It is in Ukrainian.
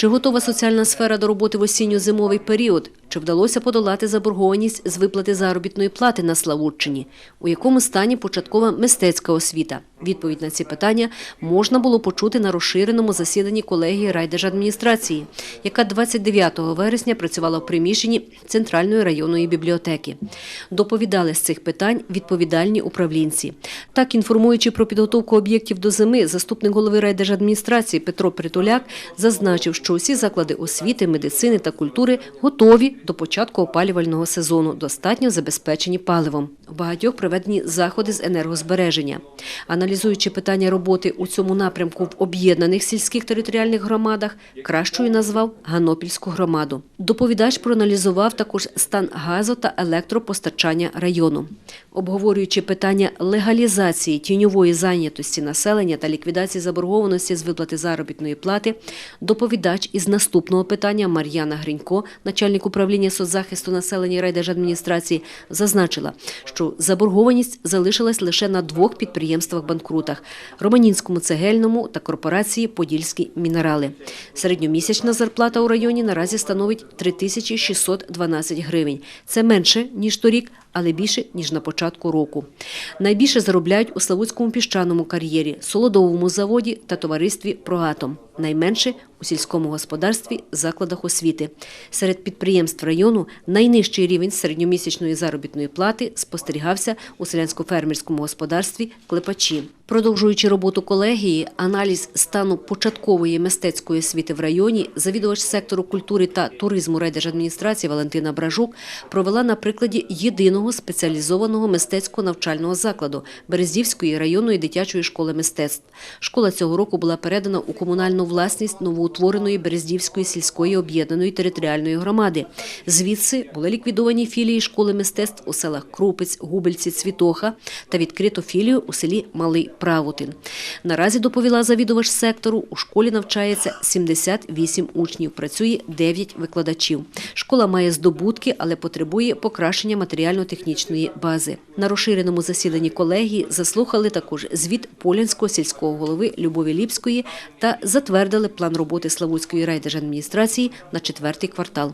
Чи готова соціальна сфера до роботи в осінньо-зимовий період? Чи вдалося подолати заборгованість з виплати заробітної плати на Славутчині? У якому стані початкова мистецька освіта? Відповідь на ці питання можна було почути на розширеному засіданні колегії райдержадміністрації, яка 29 вересня працювала в приміщенні Центральної районної бібліотеки. Доповідали з цих питань відповідальні управлінці. Так, інформуючи про підготовку об'єктів до зими, заступник голови райдержадміністрації Петро Притуляк зазначив, що усі заклади освіти, медицини та культури готові до початку опалювального сезону, достатньо забезпечені паливом. В багатьох проведені заходи з енергозбереження. Аналізуючи питання роботи у цьому напрямку в об'єднаних сільських територіальних громадах, кращою назвав Ганопільську громаду. Доповідач проаналізував також стан газу та електропостачання району. Обговорюючи питання легалізації тіньової зайнятості населення та ліквідації заборгованості з виплати заробітної плати, доповідач із наступного питання Мар'яна Гринько, начальник управління соцзахисту населення райдержадміністрації, зазначила, що заборгованість залишилась лише на двох підприємствах-банкрутах – Романінському цегельному та корпорації Подільські мінерали. Середньомісячна зарплата у районі наразі становить 3612 гривень. Це менше, ніж торік, але більше, ніж на початку року. Найбільше заробляють у Славутському піщаному кар'єрі, Солодовому заводі та товаристві «Проатом». Найменше у сільському господарстві, закладах освіти. Серед підприємств району найнижчий рівень середньомісячної заробітної плати спостерігався у селянсько-фермерському господарстві «Клепачі». Продовжуючи роботу колегії, аналіз стану початкової мистецької освіти в районі, завідувач сектору культури та туризму райдержадміністрації Валентина Бражук провела на прикладі єдиного спеціалізованого мистецького навчального закладу Берездівської районної дитячої школи мистецтв. Школа цього року була передана у комунальну власність новоутвореної Берездівської сільської об'єднаної територіальної громади. Звідси були ліквідовані філії школи мистецтв у селах Крупець, Губельці, Цвітоха та відкрито філію у селі Малий Правутин. Наразі доповіла завідувач сектору, у школі навчається 78 учнів, працює 9 викладачів. Школа має здобутки, але потребує покращення матеріально-технічної бази. На розширеному засіданні колегії заслухали також звіт Полянського сільського голови Любові Ліпської та затвердили план роботи Славутської райдержадміністрації на четвертий квартал.